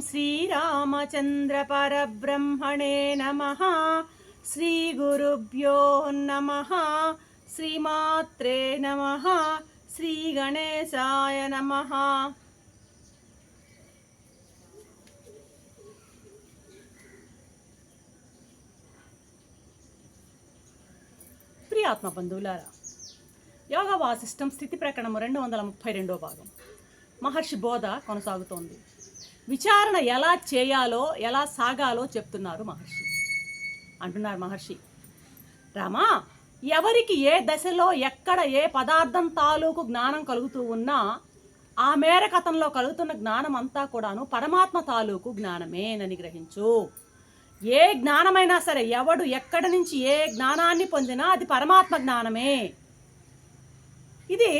శ్రీరామచంద్రపరబ్రహ్మణే నమ. శ్రీగురుభ్యో నమ. శ్రీమాత్రే నమ. శ్రీగణేశాయ నమ. ప్రియాత్మ బంధువులారా యోగా వాసిష్టం స్థితి ప్రకరణము రెండు వందల ముప్పై రెండో భాగం. మహర్షి బోధ కొనసాగుతోంది. విచారణ ఎలా చేయాలో ఎలా సాగాలో చెప్తున్నారు మహర్షి. అంటున్నారు మహర్షి రామా ఎవరికి ఏ దశలో ఎక్కడ ఏ పదార్థం తాలూకు జ్ఞానం కలుగుతూ ఉన్నా ఆ మేర కథంలో కలుగుతున్న జ్ఞానం అంతా కూడాను పరమాత్మ తాలూకు జ్ఞానమేనని గ్రహించు. ఏ జ్ఞానమైనా సరే ఎవడు ఎక్కడి నుంచి ఏ జ్ఞానాన్ని పొందినా అది పరమాత్మ జ్ఞానమే. ఇది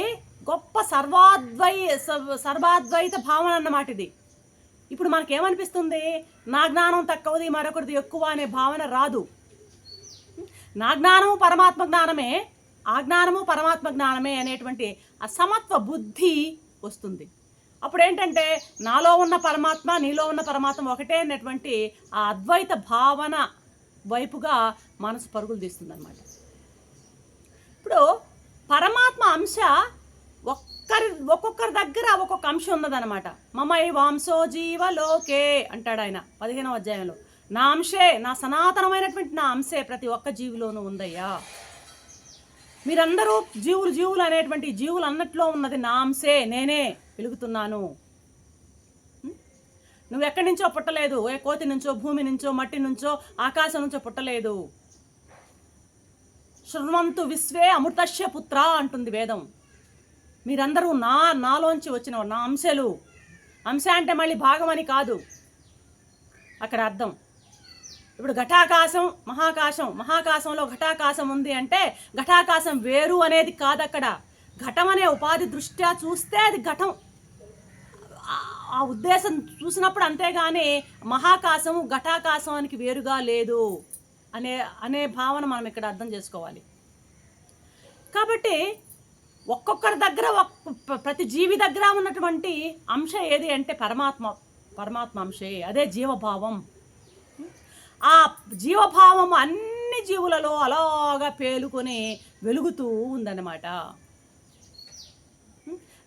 గొప్ప సర్వాద్వై సర్వాద్వైత భావన అన్నమాట ఇది. ఇప్పుడు మనకేమనిపిస్తుంది? నా జ్ఞానం తక్కువది మరొకరిది ఎక్కువ అనే భావన రాదు. నా జ్ఞానము పరమాత్మ జ్ఞానమే ఆ జ్ఞానము పరమాత్మ జ్ఞానమే అనేటువంటి అసమత్వ బుద్ధి వస్తుంది. అప్పుడు ఏంటంటే నాలో ఉన్న పరమాత్మ నీలో ఉన్న పరమాత్మ ఒకటే అనేటువంటి ఆ అద్వైత భావన వైపుగా మనసు పరుగులు తీస్తుంది అనమాట ఇప్పుడు పరమాత్మ అంశ ఒక్క ఒక్కొక్కరి దగ్గర ఒక్కొక్క అంశం ఉన్నదనమాట మమై వాంసో జీవలోకే అంటాడు ఆయన పదిహేనవ అధ్యాయంలో. నా అంశే నా సనాతనమైనటువంటి నా అంశే ప్రతి ఒక్క జీవిలోనూ ఉందయ్యా. మీరందరూ జీవులు జీవులు అనేటువంటి జీవులు అన్నట్లో ఉన్నది నా అంశే నేనే వెలుగుతున్నాను. నువ్వు ఎక్కడి నుంచో పుట్టలేదు? ఏ కోతి నుంచో భూమి నుంచో మట్టి నుంచో ఆకాశం నుంచో పుట్టలేదు? శృణ్వంతు విశ్వే అమృతస్య పుత్ర అంటుంది వేదం. మీరందరూ నా నాలోంచి వచ్చిన నా అంశలు. అంశ అంటే మళ్ళీ భాగమని కాదు. అక్కడ అర్థం. ఇప్పుడు ఘటాకాశం మహాకాశం. మహాకాశంలో ఘటాకాశం ఉంది అంటే ఘటాకాశం వేరు అనేది కాదు అక్కడ. ఘటం అనే ఉపాధి దృష్ట్యా చూస్తే అది ఘటం. ఆ- ఉద్దేశం చూసినప్పుడు అంతేగాని మహాకాశం ఘటాకాశానికి వేరుగా లేదు అనే అనే భావన మనం ఇక్కడ అర్థం చేసుకోవాలి. కాబట్టి ఒక్కొక్కరి దగ్గర ఒక్క ప్రతి జీవి దగ్గర ఉన్నటువంటి అంశ ఏది అంటే పరమాత్మ పరమాత్మ అంశే అదే జీవభావం. ఆ జీవభావం అన్ని జీవులలో అలాగా పేలుకొని వెలుగుతూ ఉందన్నమాట.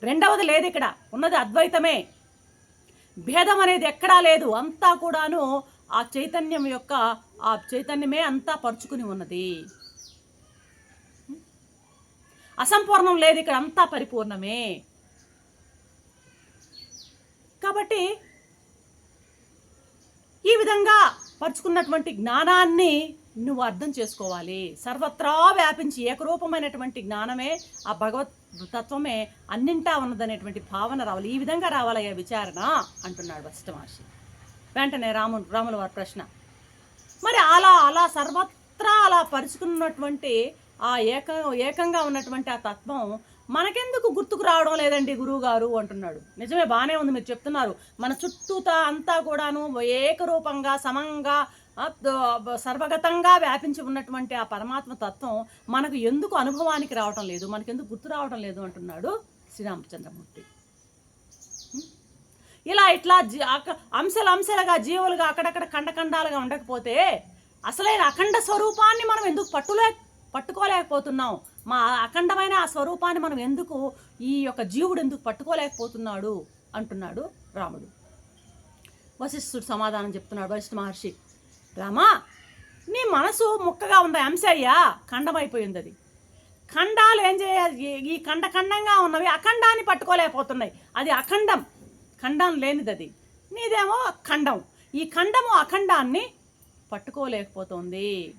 రెండవది లేదు ఇక్కడ ఉన్నది అద్వైతమే. భేదం అనేది ఎక్కడా లేదు అంతా కూడాను ఆ చైతన్యం యొక్క ఆ చైతన్యమే అంతా పరుచుకుని ఉన్నది. అసంపూర్ణం లేదు ఇక్కడ అంతా పరిపూర్ణమే. కాబట్టి ఈ విధంగా పరుచుకున్నటువంటి జ్ఞానాన్ని నువ్వు అర్థం చేసుకోవాలి. సర్వత్రా వ్యాపించి ఏకరూపమైనటువంటి జ్ఞానమే ఆ భగవత్ తత్వమే అన్నింటా ఉన్నదనేటువంటి భావన రావాలి. ఈ విధంగా రావాలయ్యా విచారణ అంటున్నాడు వశిష్ఠ మహర్షి. వెంటనే రాము రాముల వారి ప్రశ్న. మరి అలా అలా సర్వత్రా అలా పరుచుకున్నటువంటి ఆ ఏక ఏకంగా ఉన్నటువంటి ఆ తత్వం మనకెందుకు గుర్తుకు రావడం లేదండి గురువు గారు అంటున్నాడు. నిజమే బాగానే ఉంది మీరు చెప్తున్నారు. మన చుట్టూతా అంతా కూడాను ఏకరూపంగా సమంగా సర్వగతంగా వ్యాపించి ఉన్నటువంటి ఆ పరమాత్మ తత్వం మనకు ఎందుకు అనుభవానికి రావటం లేదు? మనకెందుకు గుర్తు రావటం లేదు అంటున్నాడు శ్రీరామచంద్రమూర్తి. ఇలా ఇట్లా జీ- అక- అంశాలు అంశాలుగా జీవులుగా అక్కడక్కడ ఖండఖండాలుగా ఉండకపోతే అసలైన అఖండ స్వరూపాన్ని మనం ఎందుకు పట్టులే పట్టుకోలేకపోతున్నాం. మా అఖండమైన ఆ స్వరూపాన్ని మనం ఎందుకు ఈ యొక్క జీవుడు ఎందుకు పట్టుకోలేకపోతున్నాడు? అంటున్నాడు రాముడు. వశిష్ఠుడు సమాధానం చెప్తున్నాడు వశిష్ఠ మహర్షి. రామా నీ మనసు ముక్కగా ఉంది అంశయ్యా. ఖండమైపోయింది అది. ఖండాలు ఏం చేయాలి? ఈ- ఖండ ఖండంగా ఉన్నవి అఖండాన్ని పట్టుకోలేకపోతున్నాయి. అది అఖండం. ఖండం లేనిది అది. నీదేమో ఖండం. ఈ ఖండము అఖండాన్ని పట్టుకోలేకపోతుంది.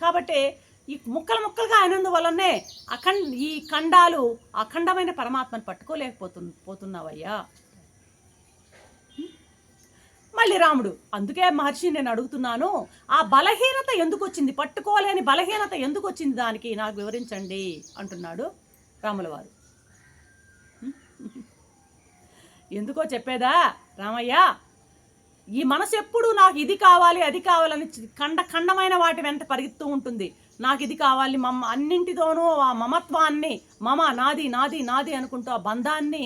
కాబట్టి ఈ ముక్కలు ముక్కలుగా అయినందువల్లనే అఖండ ఈ ఖండాలు అఖండమైన పరమాత్మను పట్టుకోలేకపోతు పోతున్నావయ్యా. మళ్ళీ రాముడు అందుకే మహర్షి నేను అడుగుతున్నాను ఆ బలహీనత ఎందుకు వచ్చింది పట్టుకోలేని బలహీనత ఎందుకు వచ్చింది దానికి? నాకు వివరించండి అంటున్నాడు రాముల వారు ఎందుకో చెప్పేదా? రామయ్య ఈ మనసు ఎప్పుడు నాకు ఇది కావాలి అది కావాలని ఖండ ఖండమైన వాటి వెంట పరిగెత్తూ ఉంటుంది. నాకు ఇది కావాలి మమ్మ అన్నింటితోనూ ఆ మమత్వాన్ని మమ నాది నాది నాది అనుకుంటూ ఆ బంధాన్ని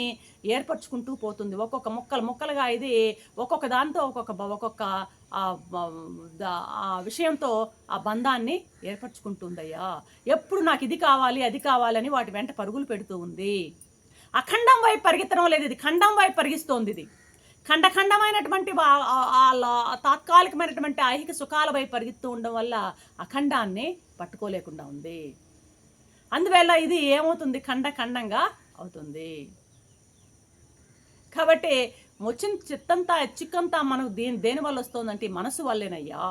ఏర్పరచుకుంటూ పోతుంది. ఒక్కొక్క ముక్కలు ముక్కలుగా ఇది ఒక్కొక్క దాంతో ఒక్కొక్క ఒక్కొక్క ఆ ఆ విషయంతో ఆ బంధాన్ని ఏర్పరచుకుంటుందయ్యా. ఎప్పుడు నాకు ఇది కావాలి అది కావాలని వాటి వెంట పరుగులు పెడుతూ ఉంది. అఖండం వైపు పరిగెత్తడం లేదు ఇది ఖండం వైపు పరిగిస్తోంది ఇది. ఖండఖండమైనటువంటి తాత్కాలికమైనటువంటి ఐహిక సుఖాల వైపు పరిగెత్తు ఉండడం వల్ల అఖండాన్ని పట్టుకోలేకుండా ఉంది. అందువల్ల ఇది ఏమవుతుంది? ఖండ ఖండంగా అవుతుంది. కాబట్టి వచ్చిన చిత్తంతా చిక్కంతా మనకు దేని దేని వల్ల వస్తుందంటే ఈ మనసు వల్లేనయ్యా.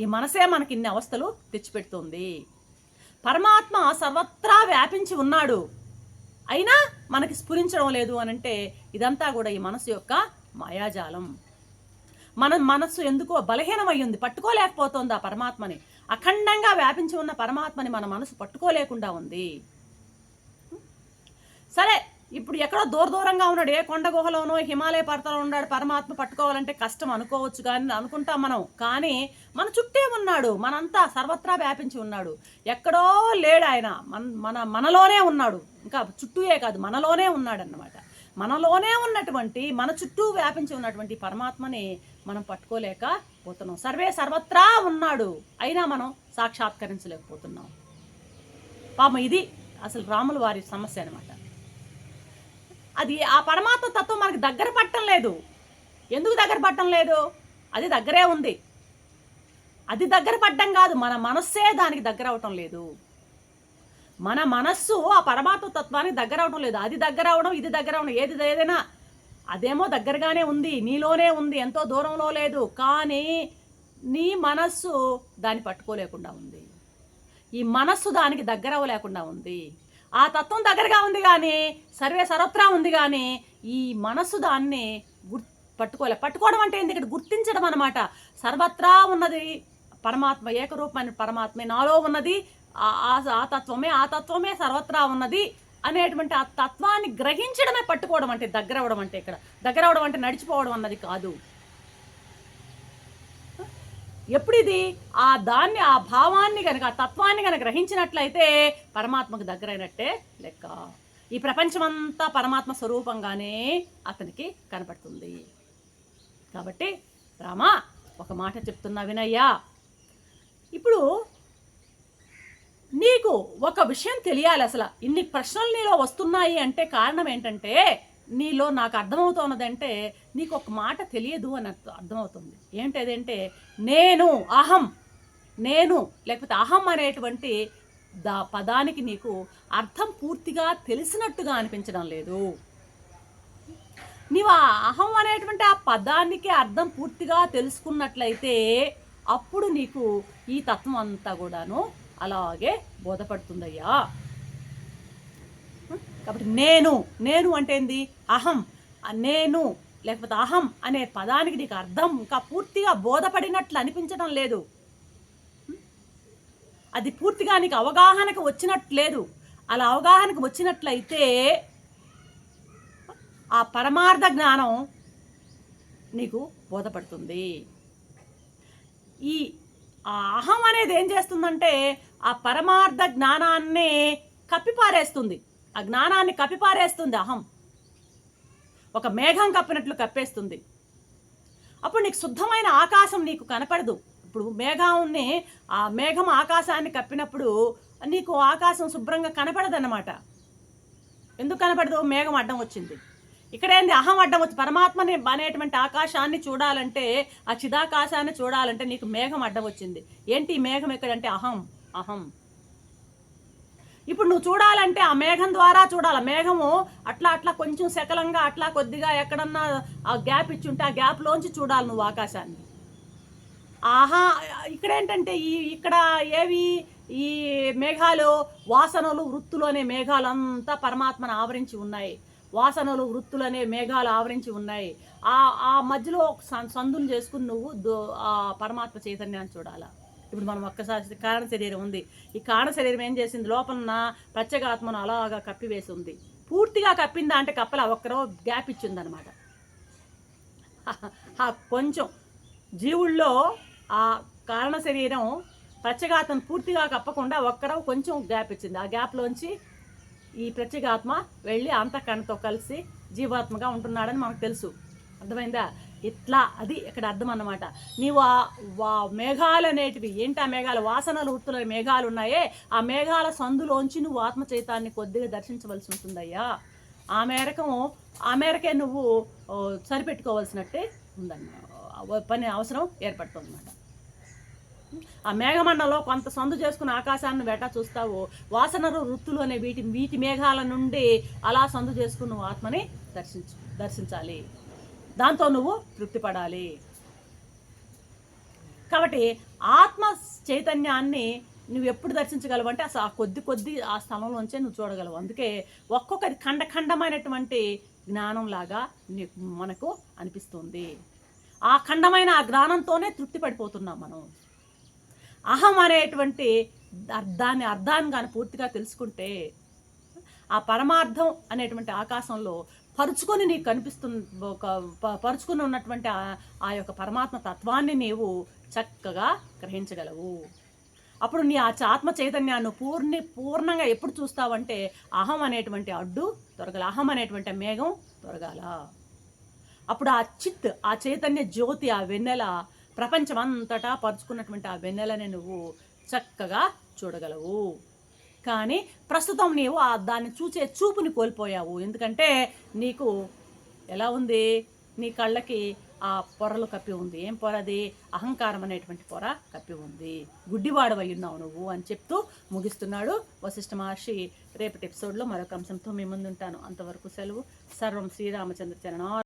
ఈ మనసే మనకి ఇన్ని అవస్థలు తెచ్చిపెడుతుంది. పరమాత్మ సర్వత్రా వ్యాపించి ఉన్నాడు. అయినా మనకి స్ఫురించడం లేదు అని అంటే ఇదంతా కూడా ఈ మనసు యొక్క మాయాజాలం. మన మనస్సు ఎందుకో బలహీనమై ఉంది పట్టుకోలేకపోతోంది ఆ పరమాత్మని. అఖండంగా వ్యాపించి ఉన్న పరమాత్మని మన మనసు పట్టుకోలేకుండా ఉంది. సరే ఇప్పుడు ఎక్కడో దూర దూరంగా ఉన్నాడు. ఏ కొండ గుహలోనో హిమాలయ పర్వతంలో ఉన్నాడు. పరమాత్మ పట్టుకోవాలంటే కష్టం అనుకోవచ్చు కానీ అనుకుంటాం మనం. కానీ మన చుట్టే ఉన్నాడు. మనంతా సర్వత్రా వ్యాపించి ఉన్నాడు. ఎక్కడో లేడు ఆయన. మన మన మనలోనే ఉన్నాడు. ఇంకా చుట్టూయే కాదు మనలోనే ఉన్నాడు అన్నమాట మనలోనే ఉన్నటువంటి మన చుట్టూ వ్యాపించి ఉన్నటువంటి పరమాత్మని మనం పట్టుకోలేకపోతున్నాం సర్వే సర్వత్రా ఉన్నాడు. అయినా మనం సాక్షాత్కరించలేకపోతున్నాం. పాపం ఇది అసలు రాముల వారి సమస్య అనమాట అది ఆ పరమాత్మ తత్వం మనకి దగ్గర పట్టడం లేదు. ఎందుకు దగ్గర పట్టడం లేదు? అది దగ్గరే ఉంది. అది దగ్గర పడ్డం కాదు మన మనస్సే దానికి దగ్గర అవటం లేదు. మన మనస్సు ఆ పరమాత్మ తత్వానికి దగ్గర అవడం లేదు. అది దగ్గర అవడం ఇది దగ్గర అవడం ఏది ఏదైనా అదేమో దగ్గరగానే ఉంది నీలోనే ఉంది ఎంతో దూరంలో లేదు కానీ నీ మనస్సు దాన్ని పట్టుకోలేకుండా ఉంది. ఈ మనస్సు దానికి దగ్గర అవ్వలేకుండా ఉంది. ఆ తత్వం దగ్గరగా ఉంది కానీ సర్వే సర్వత్రా ఉంది కానీ ఈ మనస్సు దాన్ని గుర్ పట్టుకోలే. పట్టుకోవడం అంటే ఏంది? ఇక్కడ గుర్తించడం అనమాట సర్వత్రా ఉన్నది పరమాత్మ ఏకరూపమైన పరమాత్మే. నాలో ఉన్నది ఆ- ఆ తత్వమే ఆ తత్వమే సర్వత్రా ఉన్నది అనేటువంటి ఆ తత్వాన్ని గ్రహించడమే పట్టుకోవడం అంటే దగ్గర అవడం అంటే ఇక్కడ. దగ్గర అవడం అంటే నడిచిపోవడం అన్నది కాదు. ఎప్పుడు ఇది ఆ దాన్ని ఆ భావాన్ని కనుక ఆ తత్వాన్ని కనుక గ్రహించినట్లయితే పరమాత్మకు దగ్గరైనట్టే లెక్క. ఈ ప్రపంచమంతా పరమాత్మ స్వరూపంగానే అతనికి కనపడుతుంది. కాబట్టి రామా ఒక మాట చెప్తున్నా వినయ్యా. ఇప్పుడు నీకు ఒక విషయం తెలియాలి అసలు. ఇన్ని ప్రశ్నలు నీలో వస్తున్నాయి అంటే కారణం ఏంటంటే నీలో నాకు అర్థమవుతున్నదంటే నీకు ఒక మాట తెలియదు అని అర్థమవుతుంది. ఏంటంటే నేను అహం నేను లేకపోతే అహం అనేటువంటి దా పదానికి నీకు అర్థం పూర్తిగా తెలిసినట్టుగా అనిపించడం లేదు. నీవు ఆ అహం అనేటువంటి ఆ పదానికి అర్థం పూర్తిగా తెలుసుకున్నట్లయితే అప్పుడు నీకు ఈ తత్వం అంతా కూడాను అలాగే బోధపడుతుందయ్యా. కాబట్టి నేను నేను అంటే ఏంది? అహం. నేను లేకపోతే అహం అనే పదానికి నీకు అర్థం ఇంకా పూర్తిగా బోధపడినట్లు అనిపించడం లేదు. అది పూర్తిగా నీకు అవగాహనకు వచ్చినట్లు లేదు. అలా అవగాహనకు వచ్చినట్లయితే ఆ పరమార్థ జ్ఞానం నీకు బోధపడుతుంది. ఈ ఆ అహం అనేది ఏం చేస్తుందంటే ఆ పరమార్థ జ్ఞానాన్ని కప్పిపారేస్తుంది. ఆ జ్ఞానాన్ని కప్పిపారేస్తుంది అహం. ఒక మేఘం కప్పినట్లు కప్పేస్తుంది. అప్పుడు నీకు శుద్ధమైన ఆకాశం నీకు కనపడదు. ఇప్పుడు మేఘాన్ని ఆ మేఘం ఆకాశాన్ని కప్పినప్పుడు నీకు ఆకాశం శుభ్రంగా కనపడదన్నమాట. ఎందుకు కనపడదు? మేఘం అడ్డం వచ్చింది. ఇక్కడేంది? అహం అడ్డం వచ్చి పరమాత్మని అనేటువంటి ఆకాశాన్ని చూడాలంటే ఆ చిదాకాశాన్ని చూడాలంటే నీకు మేఘం అడ్డం వచ్చింది. ఏంటి ఈ మేఘం ఎక్కడంటే అహం అహం. ఇప్పుడు నువ్వు చూడాలంటే ఆ మేఘం ద్వారా చూడాలి. మేఘము అట్లా అట్లా కొంచెం శకలంగా అట్లా కొద్దిగా ఎక్కడన్నా ఆ గ్యాప్ ఇచ్చి ఉంటే ఆ గ్యాప్లోంచి చూడాలి నువ్వు ఆకాశాన్ని. ఆహా ఇక్కడేంటంటే ఈ ఇక్కడ ఏవి? ఈ మేఘాలు వాసనలు వృత్తులు అనే మేఘాలు అంతా పరమాత్మను ఆవరించి ఉన్నాయి. వాసనలు వృత్తులు అనే మేఘాలు ఆవరించి ఉన్నాయి. ఆ ఆ మధ్యలో ఒక సందులు చేసుకుని నువ్వు దో- ఆ పరమాత్మ చైతన్యాన్ని చూడాలా? ఇప్పుడు మనం ఒక్కసారి కారణ శరీరం ఉంది. ఈ కారణ శరీరం ఏం చేసింది? లోపల ప్రత్యేగాత్మను అలాగా కప్పివేసి ఉంది. పూర్తిగా కప్పిందా అంటే కప్పల ఒక్కరో గ్యాప్ ఇచ్చిందనమాట. ఆ కొంచెం జీవుల్లో ఆ కారణ శరీరం ప్రత్యేగాత్మ పూర్తిగా కప్పకుండా ఒక్కరో కొంచెం గ్యాప్ ఇచ్చింది. ఆ గ్యాప్లోంచి ఈ ప్రత్యేగాత్మ వెళ్ళి అంతఃకరణతో కలిసి జీవాత్మగా ఉంటున్నాడని మనకు తెలుసు. అర్థమైందా? ఇట్లా అది ఇక్కడ అర్థం అన్నమాట. నీవు ఆ వా మేఘాలు అనేటివి ఏంటి ఆ మేఘాలు? వాసనలు వృత్తుల మేఘాలు ఉన్నాయే. ఆ మేఘాల సందులోంచి నువ్వు ఆత్మ చైతాన్ని కొద్దిగా దర్శించవలసి ఉంటుందయ్యా. ఆ మేరకం ఆ మేరకే నువ్వు సరిపెట్టుకోవాల్సినట్టే ఉందన్న పని అవసరం ఏర్పడుతుందన్నమాట. ఆ మేఘమండలో కొంత సందు చేసుకుని ఆకాశాన్ని వెట చూస్తావు. వాసనలు వృత్తులు అనే వీటి వీటి మేఘాల నుండి అలా సందు చేసుకుని ఆత్మని దర్శించు దర్శించాలి. దాంతో నువ్వు తృప్తి పడాలి కాబట్టి ఆత్మ చైతన్యాన్ని నువ్వు ఎప్పుడు దర్శించగలవు అంటే అసలు ఆ కొద్ది కొద్ది ఆ స్థలంలోంచే నువ్వు చూడగలవు. అందుకే ఒక్కొక్కది ఖండ ఖండమైనటువంటి మనకు అనిపిస్తుంది. ఆ ఖండమైన ఆ జ్ఞానంతోనే తృప్తి పడిపోతున్నాం మనం. అహం అనేటువంటి అర్థాన్ని అర్థాన్ని కానీ పూర్తిగా తెలుసుకుంటే ఆ పరమార్థం అనేటువంటి ఆకాశంలో పరుచుకొని నీకు కనిపిస్తున్న ఒక పరుచుకొని పరుచుకుని ఉన్నటువంటి ఆ- యొక్క పరమాత్మ తత్వాన్ని నీవు చక్కగా గ్రహించగలవు. అప్పుడు నీ ఆ ఆత్మ చైతన్యాన్ని పూర్ణి పూర్ణంగా ఎప్పుడు చూస్తావంటే అహం అనేటువంటి అడ్డు తొరగాల అహం అనేటువంటి మేఘం తొరగాల. అప్పుడు ఆ చిత్ ఆ చైతన్య జ్యోతి ఆ వెన్నెల ప్రపంచం అంతటా పరుచుకున్నటువంటి ఆ వెన్నెలని నువ్వు చక్కగా చూడగలవు. కానీ ప్రస్తుతం నీవు ఆ దాన్ని చూసే చూపుని కోల్పోయావు. ఎందుకంటే నీకు ఎలా ఉంది? నీ కళ్ళకి ఆ పొరలు కప్పి ఉంది. ఏం పొర అది? అహంకారం అనేటువంటి పొర కప్పి ఉంది. గుడ్డివాడవై ఉన్నావు నువ్వు అని చెప్తూ ముగిస్తున్నాడు వశిష్ఠ మహర్షి. రేపటి ఎపిసోడ్లో మరొక అంశంతో మీ ముందుంటాను. అంతవరకు సెలవు. సర్వం శ్రీరామచంద్ర చరణ